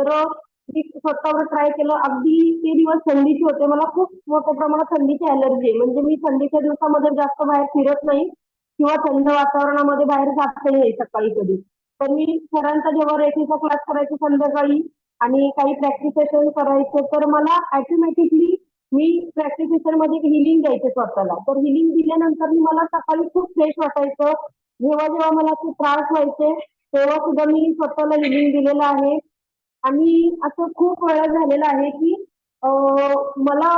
तर मी स्वतःवर ट्राय केलं. अगदी ते दिवस थंडीचे होते. मला खूप मोठ्या प्रमाणात थंडीची अलर्जी आहे. म्हणजे मी थंडीच्या दिवसामध्ये जास्त बाहेर फिरत नाही किंवा थंड वातावरणामध्ये बाहेर जात नाही सकाळी कधी. तर मी सरांचा जेव्हा रेखीचा क्लास करायचे संध्याकाळी आणि काही प्रॅक्टिस सेशन करायचे तर मला ऑटोमॅटिकली मी प्रॅक्टिस सेशनमध्ये हिलिंग द्यायचे स्वतःला. तर हिलिंग दिल्यानंतर मला सकाळी खूप फ्रेश वाटायचं. जेव्हा जेव्हा मला ते त्रास व्हायचे तेव्हा सुद्धा मी स्वतःला हिलिंग दिलेलं आहे. आणि असं खूप वेळा झालेलं आहे की मला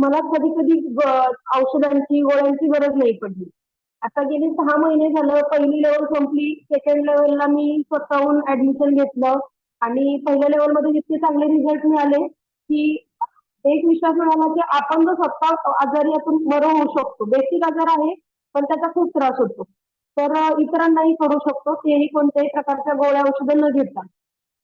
मला कधी कधी औषधांची गोळ्यांची गरज नाही पडली. आता गेली सहा महिने झालं पहिली लेवल संपली सेकंड लेवलला मी स्वतःहून ऍडमिशन घेतलं आणि पहिल्या लेवलमध्ये इतके चांगले रिझल्ट मिळाले की एक विश्वास मिळाला की आपण जर स्वतः आजारी आपण बरं होऊ शकतो. बेसिक आजार आहे पण त्याचा खूप त्रास होतो. तर इतरांनाही करू शकतो. तेही कोणत्याही प्रकारच्या गोळ्या औषधं न घेता.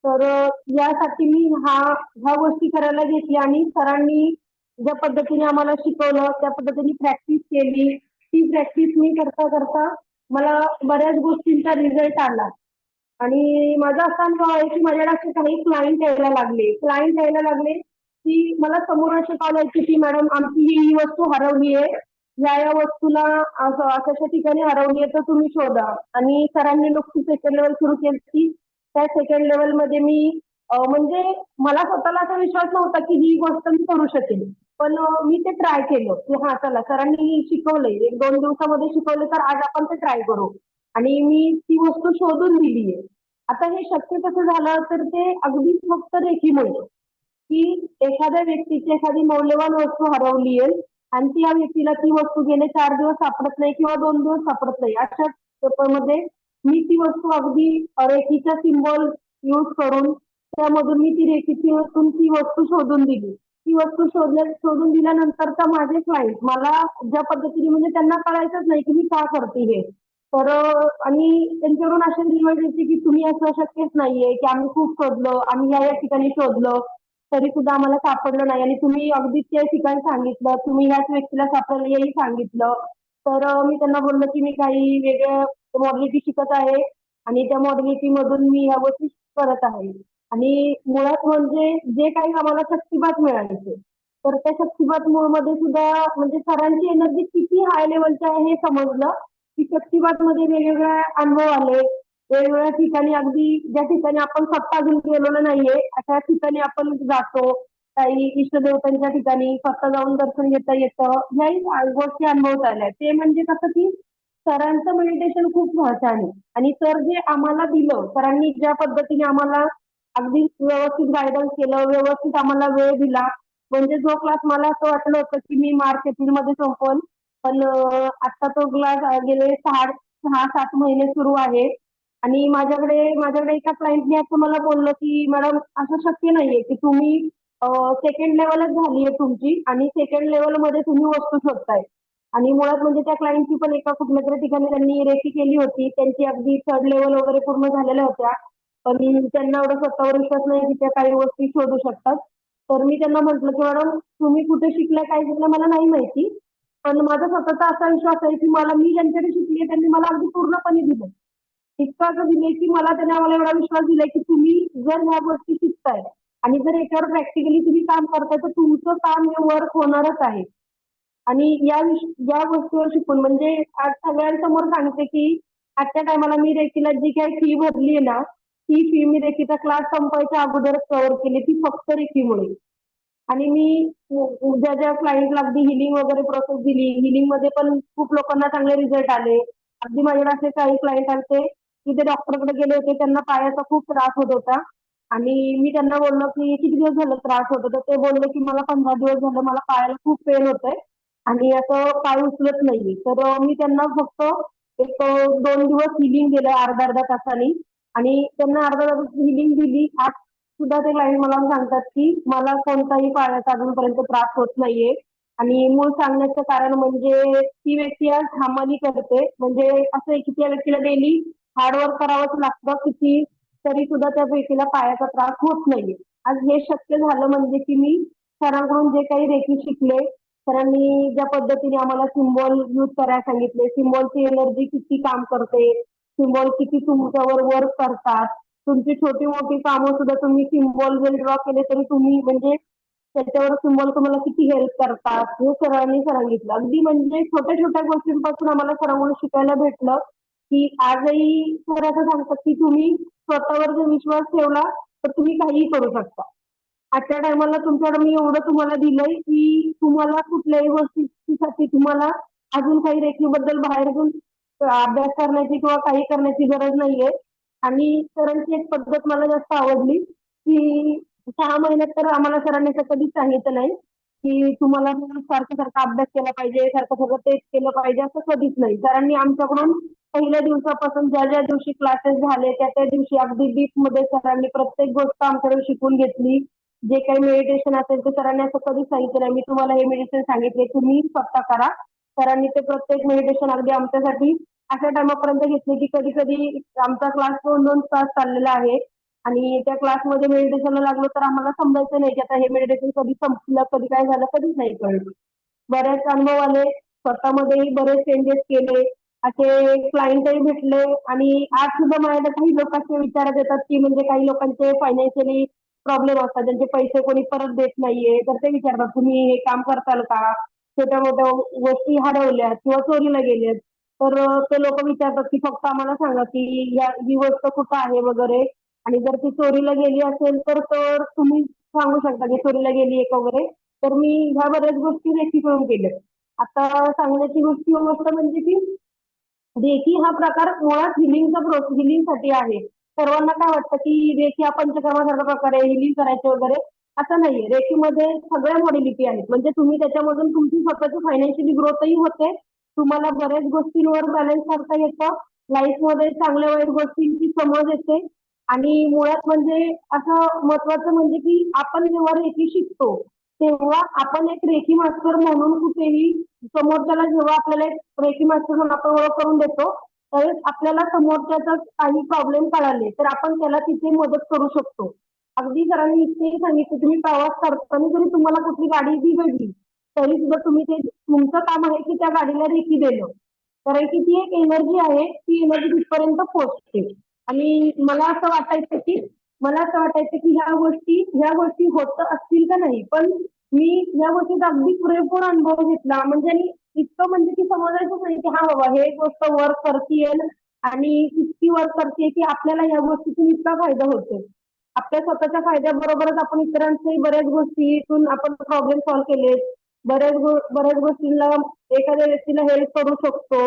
तर यासाठी मी हा ह्या गोष्टी करायला घेतली आणि सरांनी ज्या पद्धतीने आम्हाला शिकवलं त्या पद्धतीने प्रॅक्टिस केली. ती प्रॅक्टिस मी करता करता मला बऱ्याच गोष्टींचा रिझल्ट आला. आणि माझा असा अनुभव आहे की माझ्याकडे असे काही क्लायंट यायला लागले. क्लायंट यायला लागले की मला समोर असे कॉल यायचे की मॅडम आमची ही ही वस्तू हरवली आहे. या या वस्तूला असं अशा ठिकाणी हरवली आहे तर तुम्ही शोधा. आणि सरांनी लोक सेकंड लेवल सुरू केली त्या सेकंड लेवलमध्ये मी म्हणजे मला स्वतःला असा विश्वास नव्हता की ही गोष्ट मी करू शकेल पण मी ते ट्राय केलं. की हा चला सरांनी शिकवलंय. एक दोन दिवसामध्ये शिकवलं तर आज आपण ते ट्राय करू. आणि मी ती वस्तू शोधून दिलीये आता हे शक्य कसं झालं तर ते अगदीच फक्त रेखीमुळे की एखाद्या व्यक्तीची एखादी मौल्यवान वस्तू हरवली आहे आणि ती या व्यक्तीला ती वस्तू गेले चार दिवस सापडत नाही किंवा दोन दिवस सापडत नाही. अशा पेपरमध्ये मी ती वस्तू अगदी रेखीचा सिम्बॉल यूज करून त्यामधून मी ती रेखीची वस्तू ती वस्तू शोधून दिली. ती वस्तू शोधल्या शोधून तर माझे क्लायंट मला ज्या पद्धतीने म्हणजे त्यांना कळायचंच नाही की मी का करते हे. तर आणि त्यांच्याकडून असे रिवाज येते की तुम्ही असं शक्यच नाहीये की आम्ही खूप शोधलं आम्ही या या ठिकाणी शोधलं तरी सुद्धा आम्हाला सापडलं नाही. आणि तुम्ही अगदी त्या ठिकाणी सांगितलं तुम्ही याच व्यक्तीला सापडलं हेही सांगितलं. तर मी त्यांना बोललो की मी काही वेगळ्या मॉडलिटी शिकत आहे आणि त्या मॉडलिटी मधून मी ह्या गोष्टी करत आहे. आणि मुळात म्हणजे जे काही आम्हाला शक्तिपात मिळायचे तर त्या शक्तिपात मध्ये सुद्धा म्हणजे सरांची एनर्जी किती हाय लेवलची आहे हे समजलं. की शक्तिपात मध्ये वेगवेगळे अनुभव आले वेगवेगळ्या ठिकाणी अगदी ज्या ठिकाणी आपण स्वतः अजून गेलेलो नाहीये अशा ठिकाणी आपण जातो. काही इष्टदेवतांच्या ठिकाणी फक्त जाऊन दर्शन घेता येतं. ह्याही गोष्टी अनुभव आल्या ते म्हणजे कसं की सरांचं मेडिटेशन खूप महत्वाचं आहे. आणि सर जे आम्हाला दिलं सरांनी ज्या पद्धतीने आम्हाला अगदी व्यवस्थित गायडन्स केलं व्यवस्थित आम्हाला वेळ दिला म्हणजे जो क्लास मला असं वाटलं होतं की मी मार्च एप्रिलमध्ये संपवल पण आता तो क्लास गेले सहा सहा सात महिने सुरू आहे. आणि माझ्याकडे माझ्याकडे एका क्लायंटने असं मला बोललं की मॅडम असं शक्य नाहीये की तुम्ही सेकंड लेवलच झाली आहे तुमची आणि सेकंड लेवलमध्ये तुम्ही वस्तू शोधताय. आणि मुळात म्हणजे त्या क्लायंटची पण एका कुठल्या तरी ठिकाणी त्यांनी रेकी केली होती. त्यांची अगदी थर्ड लेवल वगैरे पूर्ण झालेल्या होत्या. पण त्यांना एवढा स्वतःवर विश्वास नाही की त्या काही गोष्टी शोधू शकतात. तर मी त्यांना म्हटलं की मॅडम तुम्ही कुठे शिकल्या काय शिकल्या मला नाही माहिती. पण माझा स्वतःचा असा विश्वास आहे की मला मी ज्यांच्याकडे शिकली त्यांनी मला अगदी पूर्णपणे दिलं इतकं असं दिलंय की मला त्यांना मला एवढा विश्वास दिलाय की तुम्ही जर ह्या गोष्टी शिकताय आणि जर याच्यावर प्रॅक्टिकली तुम्ही काम करताय तर तुमचं काम हे वर्क होणारच आहे. आणि या या गोष्टीवर शिकून म्हणजे आज सगळ्यांसमोर सांगते की आजच्या टायमाला मी रेखीला जी काही फी भरली आहे ना ती फी मी रेखीचा क्लास संपायच्या अगोदरच कव्हर केली. ती फक्त रेखीमुळे. आणि मी ज्या ज्या क्लायंटला अगदी हिलिंग वगैरे प्रोसेस दिली हिलिंगमध्ये पण खूप लोकांना चांगले रिझल्ट आले. अगदी माझ्याकडे असे काही क्लायंट आले की ते डॉक्टरकडे गेले होते त्यांना पायाचा खूप त्रास होत होता. आणि मी त्यांना बोललो की किती दिवस झालं त्रास होत तर ते बोलले की मला पंधरा दिवस झालं मला पायाला खूप पेन होतंय आणि असं पाय उचलत नाही तर मी त्यांना फक्त एक दोन दिवस हिलिंग दिलं अर्धा अर्धा तासाने आणि त्यांना अर्धा तास हिलिंग दिली. आज सुद्धा ते लाईन मला सांगतात की मला कोणताही पाण्याचा अजूनपर्यंत त्रास होत नाहीये. आणि मूळ सांगण्याचं कारण म्हणजे ती व्यक्ती आज हमाली करते. म्हणजे असं आहे की त्या व्यक्तीला डेली हार्डवर्क करावंच लागतं किती तरी सुद्धा त्या व्यक्तीला पायाचा त्रास होत नाहीये. आज हे शक्य झालं म्हणजे की मी सरांकडून जे काही रेखी शिकले सरांनी ज्या पद्धतीने आम्हाला सिम्बॉल यूज करायला सांगितले सिम्बॉलची एनर्जी किती काम करते सिम्बॉल किती तुमच्यावर वर्क करतात तुमची छोटी मोठी कामं सुद्धा तुम्ही सिम्बॉल जर ड्रॉ केले तरी तुम्ही म्हणजे त्याच्यावर सिम्बॉल तुम्हाला किती हेल्प करतात हे सरांनी सांगितलं. अगदी म्हणजे छोट्या छोट्या गोष्टींपासून आम्हाला सरांकडून शिकायला भेटलं की आजही सर असं सांगतात की तुम्ही स्वतःवर जर विश्वास ठेवला तर तुम्ही काहीही करू शकता. आजच्या टायमाला तुमच्याकडे मी एवढं तुम्हाला दिलंय की तुम्हाला कुठल्याही गोष्टीसाठी तुम्हाला अजून काही रेखीबद्दल बाहेर जाऊन अभ्यास करण्याची किंवा काही करण्याची गरज नाहीये. आणि सरांची एक पद्धत मला जास्त आवडली की सहा महिन्यात तर आम्हाला सरांनी असं कधीच सांगितलं नाही की तुम्हाला सारखं सारखं अभ्यास केला पाहिजे सारखं सारखं तेच केलं पाहिजे असं कधीच नाही. सरांनी आमच्याकडून पहिल्या दिवसापासून ज्या ज्या दिवशी क्लासेस झाले त्या त्या दिवशी अगदी डीपमध्ये सरांनी प्रत्येक गोष्ट आमच्याकडे शिकून घेतली. जे काही मेडिटेशन असेल ते सरांनी असं कधीच सांगितलं नाही. मी तुम्हाला हे मेडिटेशन सांगितले तुम्ही स्वतः करा. सरांनी ते प्रत्येक मेडिटेशन अगदी आमच्यासाठी अशा टायमापर्यंत घेतले की कधी कधी आमचा क्लास दोन दोन तास चाललेला आहे. आणि त्या क्लासमध्ये मेडिटेशनला लागलो तर आम्हाला समजायचं नाही की आता हे मेडिटेशन कधी संपलं कधी काय झालं कधीच नाही कळलं. बरेच अनुभव आले. स्वतःमध्येही बरेच चेंजेस केले. असे क्लायंटही भेटले आणि आज सुद्धा माझ्या काही लोक असे विचारत येतात की म्हणजे काही लोकांचे फायनान्शियली प्रॉब्लेम असतात ज्यांचे पैसे कोणी परत देत नाहीये. तर ते विचारतात तुम्ही हे काम करताल का? छोट्या मोठ्या गोष्टी हरवल्यात किंवा चोरीला गेल्यात तर ते लोक विचारतात की फक्त आम्हाला सांगा की या ही गोष्ट कुठं आहे वगैरे. आणि जर ती चोरीला गेली असेल तर तर तुम्ही सांगू शकता की चोरीला गेली एक का वगैरे. तर मी ह्या बऱ्याच गोष्टी रेखी करून केल्या आता सांगण्याची गोष्टी गोष्ट म्हणजे की रेखी हा प्रकार मुळात हिलिंगचा प्रोसेस हिलिंगसाठी आहे. सर्वांना काय वाटतं की रेखी हा पंचकर्मासारखा प्रकार आहे हिलिंग करायचे वगैरे? असं नाहीये. रेखीमध्ये सगळ्या मॉडेलिटी आहेत. म्हणजे तुम्ही त्याच्यामधून तुमची स्वतःची फायनान्शियली ग्रोथही होते. तुम्हाला बऱ्याच गोष्टींवर बॅलन्स करता येतं. लाईफमध्ये चांगल्या वाईट गोष्टींची समज येते. आणि मुळात म्हणजे असं महत्वाचं म्हणजे की आपण जेव्हा रेखी शिकतो तेव्हा आपण एक रेखी मास्टर म्हणून कुठेही समोरच्याला जेव्हा आपल्याला एक रेखी मास्टर म्हणून आपण ओळख करून देतो त्यावेळेस आपल्याला समोरच्याचा काही प्रॉब्लेम कळाले तर आपण त्याला तिथे मदत करू शकतो. अगदी सरांनी इथेही सांगितलं तुम्ही प्रवास करताना जरी तुम्हाला कुठली गाडी बिघडली तरी सुद्धा तुम्ही ते तुमचं काम आहे की त्या गाडीला रेखी दिलं कारण की ती एक एनर्जी आहे ती एनर्जी तिथपर्यंत पोहोचते. आणि मला असं वाटायचं की मला असं वाटायचं की ह्या गोष्टी ह्या गोष्टी होत असतील का नाही? पण मी या गोष्टीचा अगदी पुरेपूर अनुभव घेतला. म्हणजे आणि इतकं म्हणजे की समजायचंच नाही की हा बाबा हे गोष्ट वर्क करतीये आणि इतकी वर्क करते की आपल्याला या गोष्टीतून इतका फायदा होतो. आपल्या स्वतःच्या फायद्याबरोबरच आपण इतरांच्याही बऱ्याच गोष्टीतून आपण प्रॉब्लेम सॉल्व्ह केले. बऱ्याच बऱ्याच गोष्टींना एखाद्या व्यक्तीला हेल्प करू शकतो.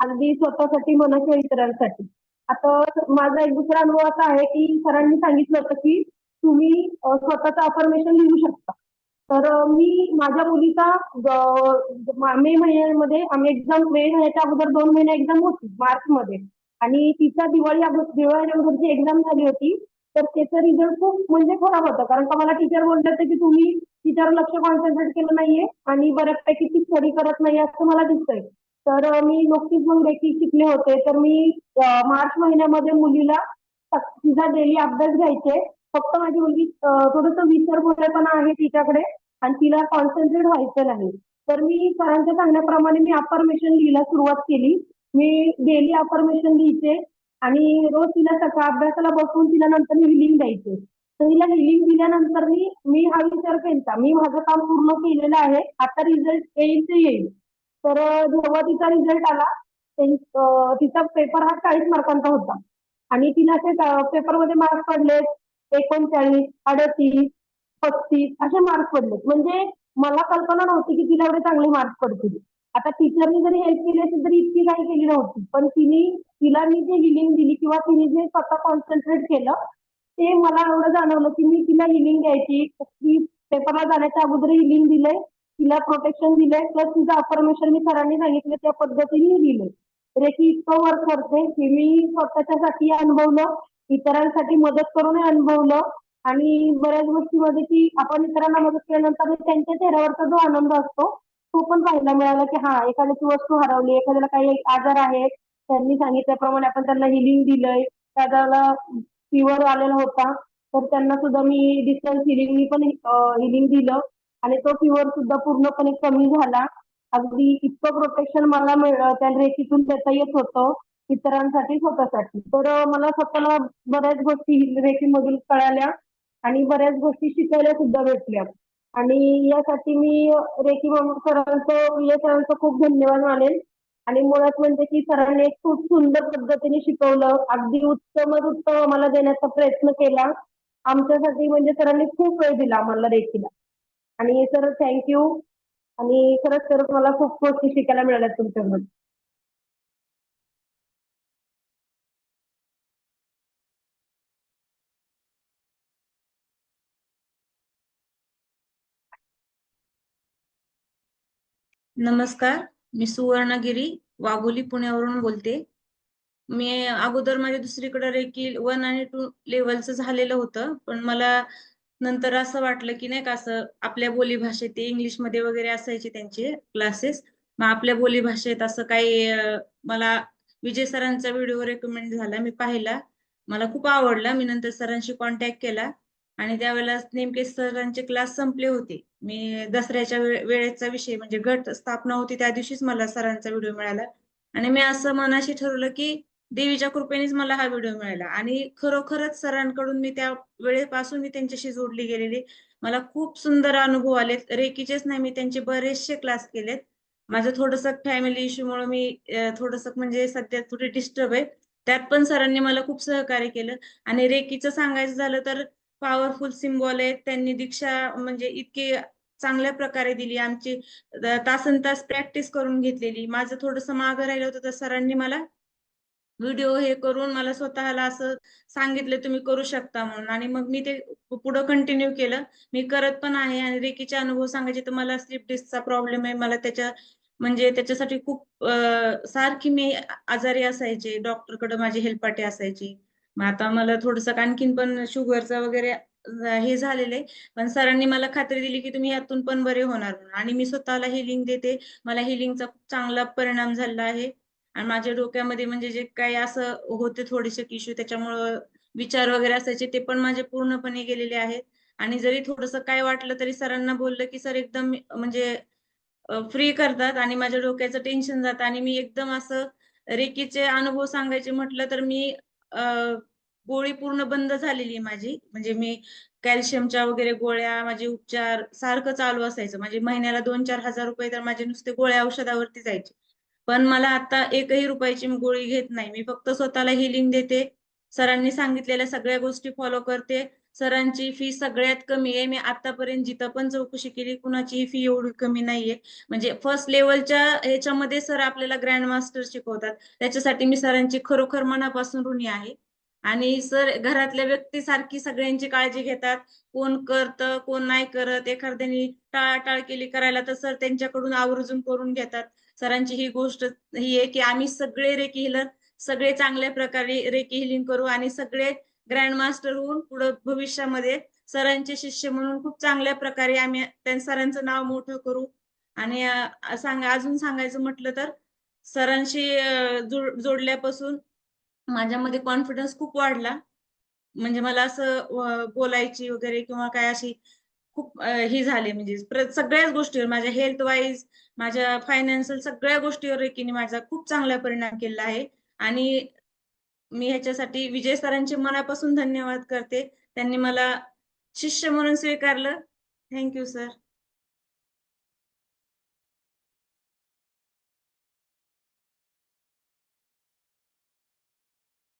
अगदी स्वतःसाठी म्हणा किंवा इतरांसाठी. आता माझा एक दुसरा अनुभव असा आहे की सरांनी सांगितलं होतं की तुम्ही स्वतःचं अफर्मेशन लिहू शकता. तर मी माझ्या मुलीचा मे महिन्यामध्ये आम्ही एक्झाम मे महिन्याच्या अगोदर दोन महिने एक्झाम होती मार्च मध्ये आणि तिचा दिवाळी दिवाळी अगोदरची एक्झाम झाली होती. तर त्याचा रिझल्ट खूप म्हणजे खराब होता. कारण का मला टीचर बोलले होते की तुम्ही टीचर लक्ष कॉन्सन्ट्रेट केलं नाहीये आणि बऱ्यापैकी ती स्टडी करत नाही असं मला दिसतंय. तर मी नुकतीच मग देखील शिकले होते. तर मी मार्च महिन्यामध्ये मुलीला तिचा डेली अभ्यास घ्यायचे. फक्त माझी मुलगी थोडस विसर पण आहे तिच्याकडे आणि तिला कॉन्सन्ट्रेट व्हायचं नाही. तर मी सरांच्या सांगण्याप्रमाणे मी अफर्मेशन लिहिला सुरुवात केली. मी डेली अफर्मेशन लिहिते आणि रोज तिला सकाळ अभ्यासाला बसून तिला नंतर हिलिंग द्यायचे. तर हिला हिलिंग दिल्यानंतर मी मी हा विचार केला मी माझं काम पूर्ण केलेलं आहे. आता रिझल्ट येईल ते येईल. तर जेव्हा तिचा रिझल्ट आला तिचा पेपर हा चाळीस मार्कांचा होता. आणि तिला असे पेपरमध्ये मार्क्स पडले एकोणचाळीस अडतीस पस्तीस असे मार्क्स पडले. म्हणजे मला कल्पना नव्हती की तिला एवढे चांगले मार्क्स पडतील. आता टीचरनी जरी हेल्प केली असेल तरी इतकी काही केली नव्हती. पण तिने तिला मी जे हिलिंग दिली किंवा तिने जे स्वतः कॉन्सन्ट्रेट केलं ते मला एवढं जाणवलं की मी तिला हिलिंग द्यायची. पेपरला जाण्याच्या अगोदर हिलिंग दिलंय. तिला प्रोटेक्शन दिलंय प्लस तिचं अफर्मेशन मी सरांनी सांगितलं त्या पद्धतीने दिले रेखी इतकं वर्क करते की मी स्वतःच्यासाठी अनुभवलं इतरांसाठी मदत करून अनुभवलं आणि बऱ्याच गोष्टीमध्ये की आपण इतरांना मदत केल्यानंतर त्यांच्या चेहऱ्यावरचा जो आनंद असतो तो पण पाहायला मिळाला की हा एखाद्याची वस्तू हरवली एखाद्याला काही आजार आहे त्यांनी सांगितल्याप्रमाणे आपण त्यांना हिलिंग दिलंय त्याला फिवर आलेला होता तर त्यांना सुद्धा मी डिस्टन्स हिलिंग पण हिलिंग दिलं. आणि तो फिवर सुद्धा पूर्णपणे कमी झाला. अगदी इतकं प्रोटेक्शन मला त्या रेखीतून देता येत होतं इतरांसाठी स्वतःसाठी. तर मला स्वतःला बऱ्याच गोष्टी रेखीमधून कळाल्या आणि बऱ्याच गोष्टी शिकायला सुद्धा भेटल्या. आणि यासाठी मी रेखी सरांचं या सरांचं खूप धन्यवाद मानेन. आणि मुळात म्हणजे की सरांनी एक खूप सुंदर पद्धतीने शिकवलं. अगदी उत्तमच उत्तम आम्हाला देण्याचा प्रयत्न केला. आमच्यासाठी म्हणजे सरांनी खूप वेळ दिला आम्हाला रेखीला आणि सर थँक्यू आणि खरंच सर मला खूप गोष्टी शिकायला मिळाल्या तुमच्याकडून नमस्कार मी सुवर्णगिरी वाघोली पुण्यावरून बोलते. मी अगोदर माझ्या दुसरीकडे रेकी वन आणि टू लेवलचं झालेलं होतं पण मला नंतर असं वाटलं की नाही का असं आपल्या बोलीभाषेत ते इंग्लिशमध्ये वगैरे असायचे त्यांचे क्लासेस मग आपल्या बोलीभाषेत असं काही मला विजय सरांचा व्हिडिओ रेकमेंड झाला मी पाहिला. मला खूप आवडला. मी नंतर सरांशी कॉन्टॅक्ट केला आणि त्यावेळेला नेमके सरांचे क्लास संपले होते. मी दसऱ्याच्या वेळेचा विषय म्हणजे गट स्थापना होती त्या दिवशीच मला सरांचा व्हिडिओ मिळाला. आणि मी असं मनाशी ठरवलं की देवीच्या कृपेनेच मला हा व्हिडिओ मिळाला. आणि खरोखरच सरांकडून मी त्या वेळेपासून मी त्यांच्याशी जोडली गेलेली. मला खूप सुंदर अनुभव आलेत. रेकीचेच नाही मी त्यांचे बरेचसे क्लास केलेत. माझं थोडंसं फॅमिली इश्यूमुळे मी थोडस म्हणजे सध्या थोडी डिस्टर्ब आहे. त्यात पण सरांनी मला खूप सहकार्य केलं. आणि रेकीचं सांगायचं झालं तर पॉवरफुल सिम्बॉल आहेत. त्यांनी दीक्षा म्हणजे इतकी चांगल्या प्रकारे दिली. आमची तासन तास प्रॅक्टिस करून घेतलेली. माझं थोडंसं मागं राहिलं होतं तर सरांनी मला व्हिडिओ हे करून मला स्वतःला असं सांगितलं तुम्ही करू शकता म्हणून. आणि मग मी ते पुढं कंटिन्यू केलं. मी करत पण आहे आणि रेकीचे अनुभव सांगायचे तर मला स्लिप डिस्कचा प्रॉब्लेम आहे. मला त्याच्या म्हणजे त्याच्यासाठी खूप सारखी मी आजारी असायचे. डॉक्टरकडे माझी हेल्पाटे असायची. मग आता मला थोडंसं आणखीन पण शुगरचा वगैरे हे झालेले पण सरांनी मला खात्री दिली की तुम्ही यातून पण बरे होणार म्हणून. आणि मी स्वतःला हिलिंग देते. मला हिलिंगचा खूप चांगला परिणाम झाला आहे. आणि माझ्या डोक्यामध्ये म्हणजे जे काही असं होते थोडेसे इश्यू त्याच्यामुळं विचार वगैरे असायचे ते पण माझे पूर्णपणे गेलेले आहेत. आणि जरी थोडस काय वाटलं तरी सरांना बोललं की सर एकदम म्हणजे फ्री करतात आणि माझ्या डोक्याचं टेन्शन जातं. आणि मी एकदम असं रेकीचे अनुभव सांगायचे म्हटलं तर मी गोळी पूर्ण बंद झालेली आहे माझी. म्हणजे मी कॅल्शियमच्या वगैरे गोळ्या माझे उपचार सारखं चालू असायचं. म्हणजे महिन्याला दोन चार हजार रुपये तर माझे नुसते गोळ्या औषधावरती जायचे. पण मला आता एकही रुपयाची मी गोळी घेत नाही. मी फक्त स्वतःला हिलिंग देते. सरांनी सांगितलेल्या सगळ्या गोष्टी फॉलो करते. सरांची फी सगळ्यात कमी आहे. मी आतापर्यंत जिथं पण चौकशी केली कुणाची फी एवढी कमी नाहीये. म्हणजे फर्स्ट लेवलच्या ह्याच्यामध्ये सर आपल्याला ग्रँड मास्टर शिकवतात. त्याच्यासाठी मी सरांची खरोखर मनापासून ऋणी आहे. आणि सर घरातल्या व्यक्ती सारखी सगळ्यांची काळजी घेतात कोण करतं कोण नाही करत एखाद्याने टाळाटाळ केली करायला तर सर त्यांच्याकडून आवर्जून करून घेतात. सरांची ही गोष्ट ही आहे की आम्ही सगळे रेकी हिलर सगळे चांगल्या प्रकारे रेकी हिलिंग करू आणि सगळे ग्रँड मास्टर होऊन पुढे भविष्यामध्ये सरांचे शिष्य म्हणून खूप चांगल्या प्रकारे आम्ही त्या सरांचं नाव मोठं करू. आणि सांग अजून सांगायचं म्हटलं तर सरांशी जोडल्यापासून माझ्यामध्ये कॉन्फिडन्स खूप वाढला. म्हणजे मला असं बोलायची वगैरे किंवा काय अशी खूप ही झाले. म्हणजे सगळ्याच गोष्टीवर माझ्या हेल्थ वाईज माझ्या फायनान्शियल सगळ्या गोष्टीवर एकीने माझा खूप चांगला परिणाम केला आहे. आणि मी ह्याच्यासाठी विजय सरांचे मनापासून धन्यवाद करते. त्यांनी मला शिष्य म्हणून स्वीकारलं. Thank you sir